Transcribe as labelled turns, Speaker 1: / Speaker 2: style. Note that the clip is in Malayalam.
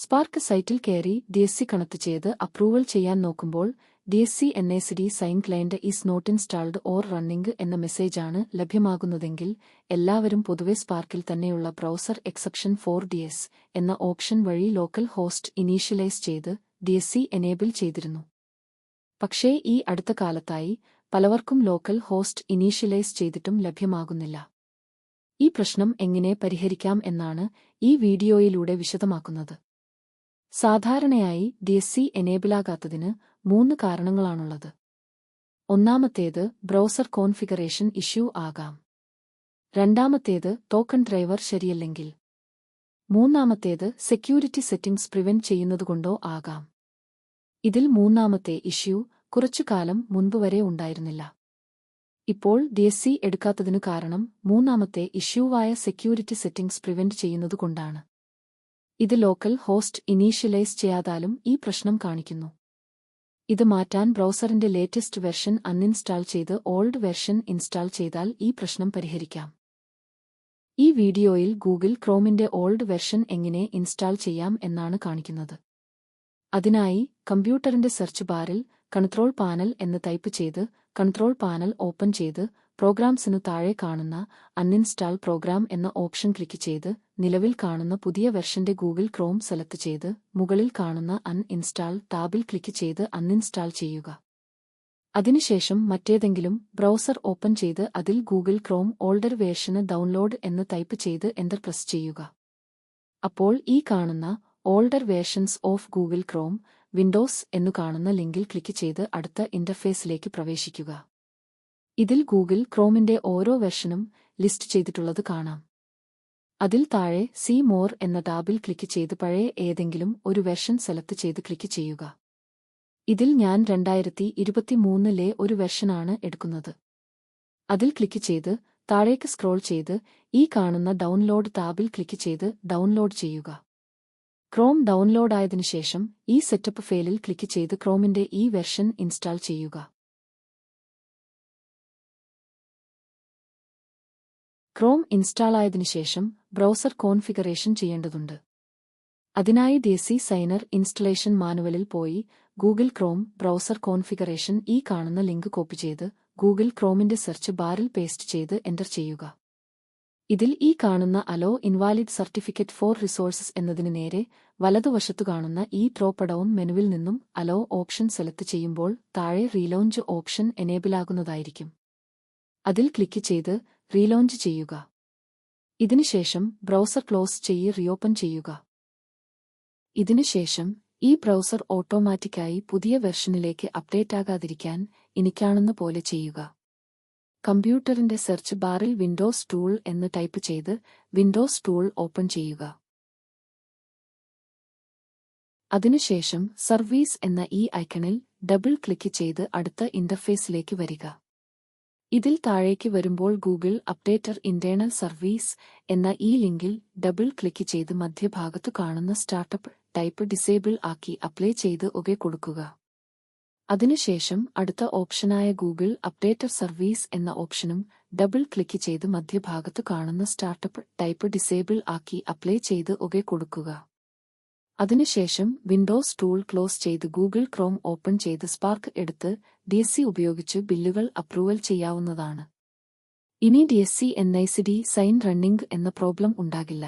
Speaker 1: സ്പാർക്ക് സൈറ്റിൽ കയറി ഡി എസ് സി കണക്ട് ചെയ്ത് അപ്രൂവൽ ചെയ്യാൻ നോക്കുമ്പോൾ D S C N S D sign client is not installed or running എന്ന മെസ്സേജാണ് ലഭ്യമാകുന്നതെങ്കിൽ എല്ലാവരും പൊതുവെ സ്പാർക്കിൽ തന്നെയുള്ള browser exception for D S എന്ന ഓപ്ഷൻ വഴി ലോക്കൽ ഹോസ്റ്റ് ഇനീഷ്യലൈസ് ചെയ്ത് ഡി എസ് സി എനേബിൾ ചെയ്തിരുന്നു. പക്ഷേ ഈ അടുത്ത കാലത്തായി പലവർക്കും ലോക്കൽ ഹോസ്റ്റ് ഇനീഷ്യലൈസ് ചെയ്തിട്ടും ലഭ്യമാകുന്നില്ല. ഈ പ്രശ്നം എങ്ങനെ പരിഹരിക്കാം എന്നാണ് ഈ വീഡിയോയിലൂടെ വിശദമാക്കുന്നത്. സാധാരണയായി ഡി എസ് സി എനേബിളാകാത്തതിന് മൂന്ന് കാരണങ്ങളാണുള്ളത്. ഒന്നാമത്തേത് ബ്രൗസർ കോൺഫിഗറേഷൻ ഇഷ്യൂ ആകാം. രണ്ടാമത്തേത് ടോക്കൺ ഡ്രൈവർ ശരിയല്ലെങ്കിൽ. മൂന്നാമത്തേത് സെക്യൂരിറ്റി സെറ്റിംഗ്സ് പ്രിവെന്റ് ചെയ്യുന്നതുകൊണ്ടോ ആകാം. ഇതിൽ മൂന്നാമത്തെ ഇഷ്യൂ കുറച്ചുകാലം മുൻപ് വരെ ഉണ്ടായിരുന്നില്ല. ഇപ്പോൾ ഡി എസ് സി എടുക്കാത്തതിനു കാരണം മൂന്നാമത്തെ ഇഷ്യൂവായ സെക്യൂരിറ്റി സെറ്റിംഗ്സ് പ്രിവെന്റ് ചെയ്യുന്നതുകൊണ്ടാണ്. ഇത് ലോക്കൽ ഹോസ്റ്റ് ഇനീഷ്യലൈസ് ചെയ്യാതാലും ഈ പ്രശ്നം കാണിക്കുന്നു. ഇത് മാറ്റാൻ ബ്രൗസറിന്റെ ലേറ്റസ്റ്റ് വെർഷൻ അൺഇൻസ്റ്റാൾ ചെയ്ത് ഓൾഡ് വെർഷൻ ഇൻസ്റ്റാൾ ചെയ്താൽ ഈ പ്രശ്നം പരിഹരിക്കാം. ഈ വീഡിയോയിൽ ഗൂഗിൾ ക്രോമിന്റെ ഓൾഡ് വെർഷൻ എങ്ങനെ ഇൻസ്റ്റാൾ ചെയ്യാം എന്നാണ് കാണിക്കുന്നത്. അതിനായി കമ്പ്യൂട്ടറിന്റെ സെർച്ച് ബാറിൽ കൺട്രോൾ പാനൽ എന്ന് ടൈപ്പ് ചെയ്ത് കൺട്രോൾ പാനൽ ഓപ്പൺ ചെയ്ത് പ്രോഗ്രാംസിനു താഴെ കാണുന്ന അൺഇൻസ്റ്റാൾ പ്രോഗ്രാം എന്ന ഓപ്ഷൻ ക്ലിക്ക് ചെയ്ത് നിലവിൽ കാണുന്ന പുതിയ വെർഷന്റെ ഗൂഗിൾ ക്രോം സെലക്ട് ചെയ്ത് മുകളിൽ കാണുന്ന അൺഇൻസ്റ്റാൾ ടാബിൽ ക്ലിക്ക് ചെയ്ത് അൺഇൻസ്റ്റാൾ ചെയ്യുക. അതിനുശേഷം മറ്റേതെങ്കിലും ബ്രൗസർ ഓപ്പൺ ചെയ്ത് അതിൽ ഗൂഗിൾ ക്രോം ഓൾഡർ വേർഷന് ഡൗൺലോഡ് എന്ന് ടൈപ്പ് ചെയ്ത് എന്റർ പ്രസ് ചെയ്യുക. അപ്പോൾ ഈ കാണുന്ന older versions of Google Chrome Windows എന്നു കാണുന്ന ലിങ്കിൽ ക്ലിക്ക് ചെയ്ത് അടുത്ത ഇന്റർഫേസിലേക്ക് പ്രവേശിക്കുക. ഇതിൽ ഗൂഗിൾ ക്രോമിന്റെ ഓരോ വെർഷനും ലിസ്റ്റ് ചെയ്തിട്ടുള്ളത് കാണാം. അതിൽ താഴെ സി മോർ എന്ന ടാബിൽ ക്ലിക്ക് ചെയ്ത് പഴയ ഏതെങ്കിലും ഒരു വെർഷൻ സെലക്ട് ചെയ്ത് ക്ലിക്ക് ചെയ്യുക. ഇതിൽ ഞാൻ രണ്ടായിരത്തി ഇരുപത്തിമൂന്നിലെ ഒരു വെർഷനാണ് എടുക്കുന്നത്. അതിൽ ക്ലിക്ക് ചെയ്ത് താഴേക്ക് സ്ക്രോൾ ചെയ്ത് ഈ കാണുന്ന ഡൗൺലോഡ് ടാബിൽ ക്ലിക്ക് ചെയ്ത് ഡൗൺലോഡ് ചെയ്യുക. ക്രോം ഡൗൺലോഡ് ശേഷം ഈ സെറ്റപ്പ് ഫെയിലിൽ ക്ലിക്ക് ചെയ്ത് ക്രോമിന്റെ ഈ വെർഷൻ ഇൻസ്റ്റാൾ ചെയ്യുക. ക്രോം ഇൻസ്റ്റാളായതിനു ശേഷം ബ്രൗസർ കോൺഫിഗറേഷൻ ചെയ്യേണ്ടതുണ്ട്. അതിനായി ദേസി സൈനർ ഇൻസ്റ്റലേഷൻ മാനുവലിൽ പോയി ഗൂഗിൾ ക്രോം ബ്രൗസർ കോൺഫിഗറേഷൻ ഈ കാണുന്ന ലിങ്ക് കോപ്പി ചെയ്ത് ഗൂഗിൾ ക്രോമിന്റെ സെർച്ച് ബാറിൽ പേസ്റ്റ് ചെയ്ത് എന്റർ ചെയ്യുക. ഇതിൽ ഈ കാണുന്ന allow invalid certificate for resources എന്നതിന് നേരെ വലതുവശത്തു കാണുന്ന ഈ ഡ്രോപ്പ് ഡൗൺ മെനുവിൽ നിന്നും അലോ ഓപ്ഷൻ സെലക്ട് ചെയ്യുമ്പോൾ താഴെ റീലോഞ്ച് ഓപ്ഷൻ എനേബിളാകുന്നതായിരിക്കും അതിൽ ക്ലിക്ക് ചെയ്ത് റീലോഞ്ച് ചെയ്യുക. ഇതിനുശേഷം ബ്രൗസർ ക്ലോസ് ചെയ്ത് റീഓപ്പൺ ചെയ്യുക. ഇതിനുശേഷം ഈ ബ്രൗസർ ഓട്ടോമാറ്റിക്കായി പുതിയ വെർഷനിലേക്ക് അപ്ഡേറ്റ് ആകാതിരിക്കാൻ എനിക്കാണെന്ന് പോലെ ചെയ്യുക. കമ്പ്യൂട്ടറിന്റെ സെർച്ച് ബാറിൽ വിൻഡോസ് ടൂൾ എന്ന് ടൈപ്പ് ചെയ്ത് വിൻഡോസ് ടൂൾ ഓപ്പൺ ചെയ്യുക. അതിനുശേഷം സർവീസ് എന്ന ഈ ഐക്കണിൽ ഡബിൾ ക്ലിക്ക് ചെയ്ത് അടുത്ത ഇന്റർഫേസിലേക്ക് വരിക. ഇതിൽ താഴേക്ക് വരുമ്പോൾ ഗൂഗിൾ അപ്ഡേറ്റർ ഇന്റേണൽ സർവീസ് എന്ന ഈ ലിങ്കിൽ ഡബിൾ ക്ലിക്ക് ചെയ്ത് മധ്യഭാഗത്തു കാണുന്ന സ്റ്റാർട്ടപ്പ് ടൈപ്പ് ഡിസേബിൾ ആക്കി അപ്ലൈ ചെയ്ത് ഒകെ കൊടുക്കുക. അതിനുശേഷം അടുത്ത ഓപ്ഷനായ ഗൂഗിൾ അപ്ഡേറ്റർ സർവീസ് എന്ന ഓപ്ഷനും ഡബിൾ ക്ലിക്ക് ചെയ്ത് മധ്യഭാഗത്തു കാണുന്ന സ്റ്റാർട്ടപ്പ് ടൈപ്പ് ഡിസേബിൾ ആക്കി അപ്ലൈ ചെയ്ത് ഒകെ കൊടുക്കുക. അതിനുശേഷം വിൻഡോസ് ടൂൾ ക്ലോസ് ചെയ്ത് ഗൂഗിൾ ക്രോം ഓപ്പൺ ചെയ്ത് സ്പാർക്ക് എടുത്ത് ഡി എസ് സി ഉപയോഗിച്ച് ബില്ലുകൾ അപ്രൂവൽ ചെയ്യാവുന്നതാണ്. ഇനി D S C N I C D sign running എന്ന പ്രോബ്ലം ഉണ്ടാകില്ല.